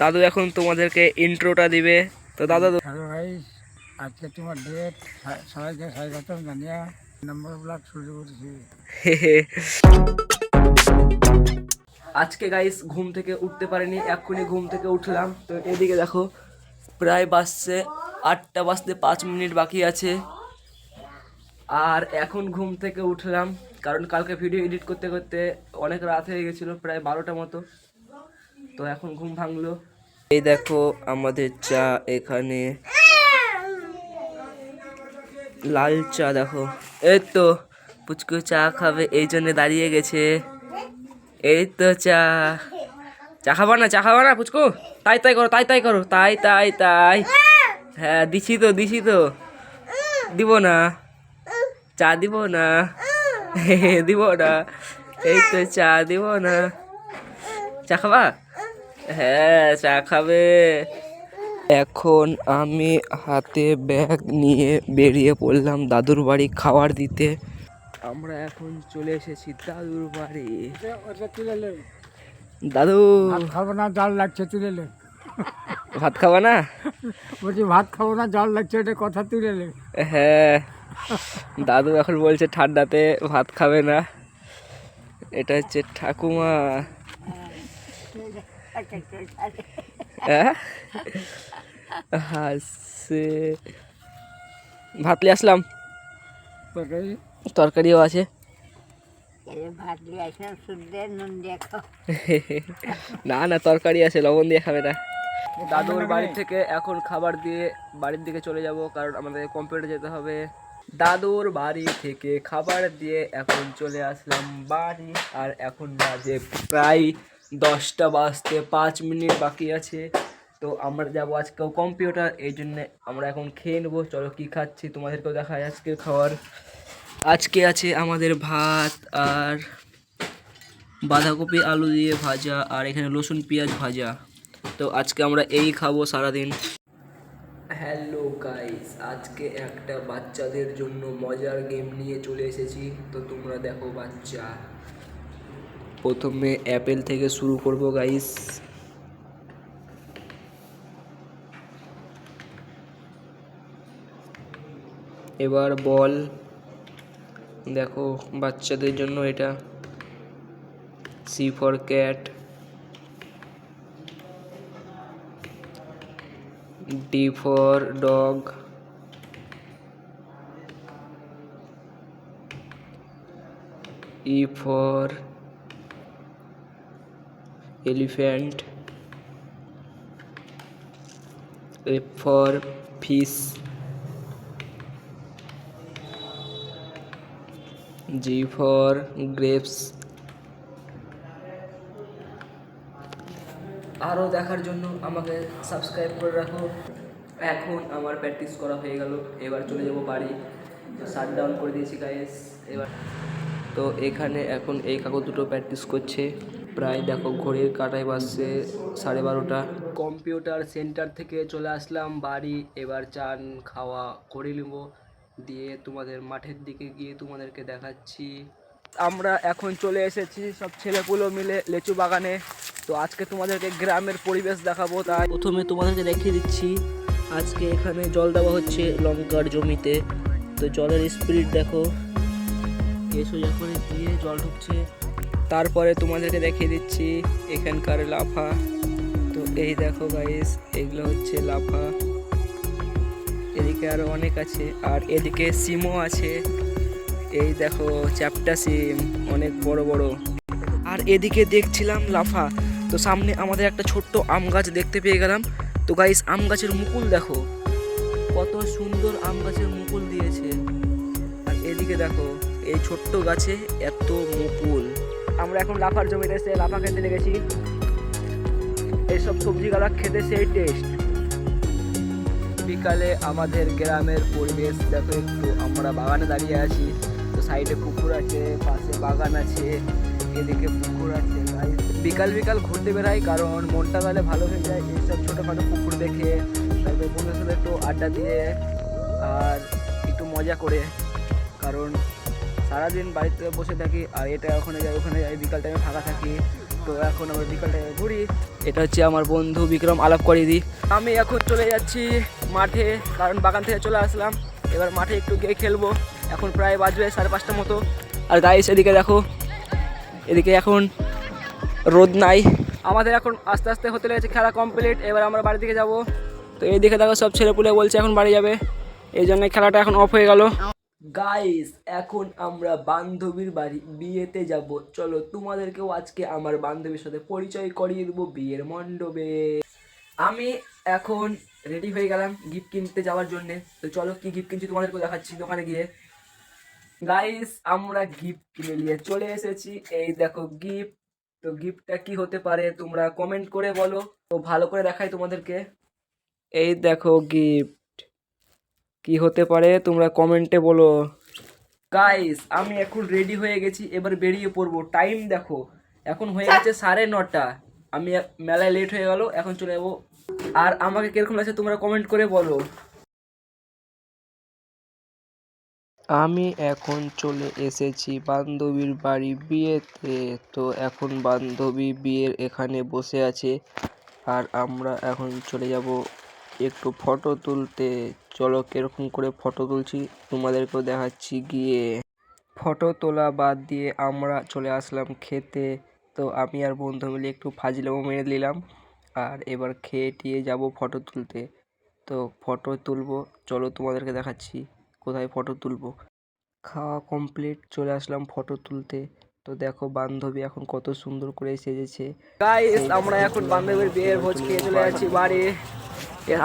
দাদু এখন তোমাদেরকে ইন্ট্রোটা দিবে। তো দাদা হ্যালো ভাই আজকে তোমার ডেট সবাইকে স্বাগতম জানিয়া নম্বর ব্লক শুরু করছি। আজকে গাইস ঘুম থেকে উঠতে পারিনি এক্ষুনি ঘুম থেকে উঠলাম। তো এদিকে দেখো প্রায় বাজছে আটটা বাজতে পাঁচ মিনিট বাকি আছে। আর এখন ঘুম থেকে উঠলাম কারণ কালকে ভিডিও এডিট করতে করতে অনেক রাত হয়ে গেছিল প্রায় বারোটা মতো। তো এখন ঘুম ভাঙলো। এই দেখো আমাদের চা এখানে। লাল চা দেখো। এই তো পুচকু চা খাবে, এই জন্য দাঁড়িয়ে গেছে। এই তো চা। চা খাবা না, চা খাবা না পুচকু? তাই তাই করো, তাই তাই করো। তাই তাই তাই। হ্যাঁ দিছি তো দিছি তো। দিব না। চা দিব না। দিব না। এই তো চা দিব না। চা খাবা? হ্যাঁ চা খাবে। এখন আমি হাতে ব্যাগ নিয়ে বেরিয়ে পড়লাম দাদুর বাড়ি খাবার দিতে। আমরা এখন চলে এসেছি দাদুর বাড়ি। দাদু! খাব না জাল লাগছে তুলে। ভাত খাব না? বলছি ভাত খাব না জল লাগছে এটা কথা তুলে নে। হ্যাঁ দাদু এখন বলছে ঠান্ডাতে ভাত খাবে না। এটা হচ্ছে ঠাকুমা। হাসছে ভাত নিয়ে আসলাম। তরকারিও আছে। ভাত দিয়ে আসলাম নুন দিয়ে না না তরকারি আছে লবণ দিয়ে খাবে না দাদুর বাড়ি থেকে এখন খাবার দিয়ে বাড়ির দিকে চলে যাব কারণ আমাদের কম্পিউটার যেতে হবে। দাদুর বাড়ি থেকে খাবার দিয়ে এখন চলে আসলাম বাড়ি আর এখন বাজে প্রায় দশটা বাজতে পাঁচ মিনিট বাকি আছে। তো আমরা যাব আজকেও কম্পিউটার এই জন্যে আমরা এখন খেয়ে নেব। চলো কী খাচ্ছি তোমাদেরকেও দেখায় আজকে খাওয়ার আজকে আছে আমাদের ভাত আর বাঁধাকপি, আলু দিয়ে ভাজা আর এখানে রসুন, পেঁয়াজ ভাজা। তো আজকে আমরা এই খাব সারাদিন। হ্যালো গাইস আজকে একটা বাচ্চাদের জন্য মজার গেম নিয়ে চলে এসেছি। তো তোমরা দেখো বাচ্চা। প্রথমে অ্যাপেল থেকে শুরু করব গাইস এবার বল। দেখো, বাচ্চাদের জন্য এটা C for cat D for dog E for elephant F for fish G for grapes আরও দেখার জন্য আমাকে সাবস্ক্রাইব করে রাখো। এখন আমার প্র্যাকটিস করা হয়ে গেল। এবার চলে যাব বাড়ি। শাট ডাউন করে দিয়েছি গাইস এবার তো এখানে এখন এই কাগজ দুটো প্র্যাকটিস করছে। প্রায় দেখো ঘড়ির কাটায় বাজছে সাড়ে বারোটা। কম্পিউটার সেন্টার থেকে চলে আসলাম বাড়ি। এবার চান খাওয়া করে নেব। দিয়ে তোমাদের মাঠের দিকে গিয়ে তোমাদেরকে দেখাচ্ছি। আমরা এখন চলে এসেছি সব ছেলেপুলো মিলে লেচু বাগানে। তো আজকে তোমাদেরকে গ্রামের পরিবেশ দেখাবো তাই প্রথমে তোমাদেরকে দেখিয়ে দিচ্ছি। আজকে এখানে জল দেওয়া হচ্ছে লঙ্কার জমিতে। তো জলের স্পিড দেখো। এসো যখন দিয়ে জল ঢুকছে। তারপরে তোমাদেরকে দেখিয়ে দিচ্ছি এখানকার লাফা। তো এই দেখো গাইস এগুলো হচ্ছে লাফা। এদিকে আরও অনেক আছে, আর এদিকে সিমও আছে। এই দেখো চ্যাপটা সিম অনেক বড় বড়। আর এদিকে দেখছিলাম লাফা। তো সামনে আমাদের একটা ছোট্ট আম গাছ দেখতে পেয়ে গেলাম। তো গাইস আম গাছের মুকুল দেখো। কত সুন্দর আম গাছের মুকুল দিয়েছে। আর এদিকে দেখো এই ছোট্ট গাছে এত মুকুল। আমরা এখন লাফার জমিতে এসে লাফা খেতে লেগেছি। এইসব সবজি গালা খেতে সেই টেস্ট বিকালে আমাদের গ্রামের পরিবেশ, দেখো একটু, আমরা বাগানে দাঁড়িয়ে আছি। তো সাইডে পুকুর আছে, পাশে বাগান আছে, এদিকে পুকুর আছে বিকাল বিকাল ঘুরতে বেড়াই কারণ মনটা তাহলে ভালো হয়ে যায় এইসব ছোটোখাটো পুকুর দেখে। তারপরে বন্ধুদের সাথে একটু আড্ডা দিয়ে আর একটু মজা করে, কারণ সারাদিন বাড়িতে বসে থাকি, আর এটা ওখানে যাই ওখানে যাই, বিকাল টাইমে ফাঁকা থাকি। তো এখন আমরা বিকালটা ঘুরি। এটা হচ্ছে আমার বন্ধু বিক্রম আলাপ করিয়ে দিই আমি এখন চলে যাচ্ছি মাঠে, কারণ বাগান থেকে চলে আসলাম। এবার মাঠে একটু গিয়ে খেলব। এখন প্রায় বাজবে সাড়ে পাঁচটার মতো। আর গাইস এদিকে দেখো, এদিকে এখন রোদ নাই। আমাদের এখন আস্তে আস্তে হতে লেগেছে খেলা কমপ্লিট এবার আমরা বাড়ির দিকে যাব। তো এইদিকে দেখো সব ছেলেপুলে বলছে এখন বাড়ি যাবে। এই জন্য খেলাটা এখন অফ হয়ে গেল। গাইস এখন আমরা বান্ধবীর বাড়ি, বিয়েতে যাব। চলো তোমাদেরকেও আজকে আমার বান্ধবীর সাথে পরিচয় করিয়ে দেবো বিয়ের মণ্ডপে। আমি এখন রেডি হয়ে গেলাম গিফট কিনতে যাওয়ার জন্য। তো চলো কি গিফট কিনছি তোমাদেরকে দেখাচ্ছি দোকানে গিয়ে। গাইস আমরা গিফট কিনে নিয়ে চলে এসেছি। এই দেখো গিফট তো গিফটটা কি হতে পারে তোমরা কমেন্ট করে বলো। তো ভালো করে দেখাই তোমাদেরকে। এই দেখো গিফট কি হতে পারে তোমরা কমেন্টে বলো। গাইস আমি এখন রেডি হয়ে গেছি এবার বেরিয়ে পড়ব। টাইম দেখো এখন হয়ে গেছে সাড়ে নটা। আমি মেলায় লেট হয়ে গেল এখন চলে যাব। আর আমাকে কীরকম লাগছে তোমরা কমেন্ট করে বলো। আমি এখন চলে এসেছি বান্ধবীর বাড়ি বিয়েতে। তো এখন বান্ধবী বিয়ের এখানে বসে আছে। আর আমরা এখন চলে যাব একটু ফটো তুলতে। চলো কীরকম করে ফটো তুলছি তোমাদেরকেও দেখাচ্ছি গিয়ে। ফটো তোলা বাদ দিয়ে আমরা চলে আসলাম খেতে। তো আমি আর বন্ধু মিলে একটু ফাজলামো মেরে নিলাম আর এবার খেয়ে টিয়ে যাব ফটো তুলতে। তো ফটো তুলবো চলো তোমাদেরকে দেখাচ্ছি কোথায় ফটো তুলবো। খাওয়া কমপ্লিট চলে আসলাম ফটো তুলতে। তো দেখো বান্ধবী এখন কত সুন্দর করে সেজেছে। গাইস আমরা এখন বান্ধবীর বিয়ের ভোজ খেয়ে চলে যাচ্ছি বাড়ি।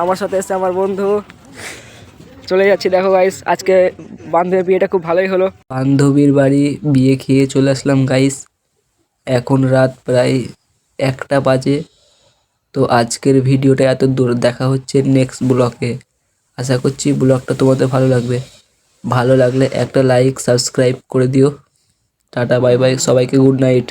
আমার সাথে এসে আমার বন্ধু। চলে যাচ্ছি, দেখো গাইস আজকে বান্ধবীর বিয়েটা খুব ভালোই হলো। বান্ধবীর বাড়ি বিয়ে খেয়ে চলে আসলাম গাইস এখন রাত প্রায় একটা বাজে। তো আজকের ভিডিওটা এত দূর, দেখা হচ্ছে নেক্সট ব্লকে আশা করছি ব্লগটা তোমাদের ভালো লাগবে। ভালো লাগলে একটা লাইক সাবস্ক্রাইব করে দিও। টাটা বাই বাই সবাইকে গুড নাইট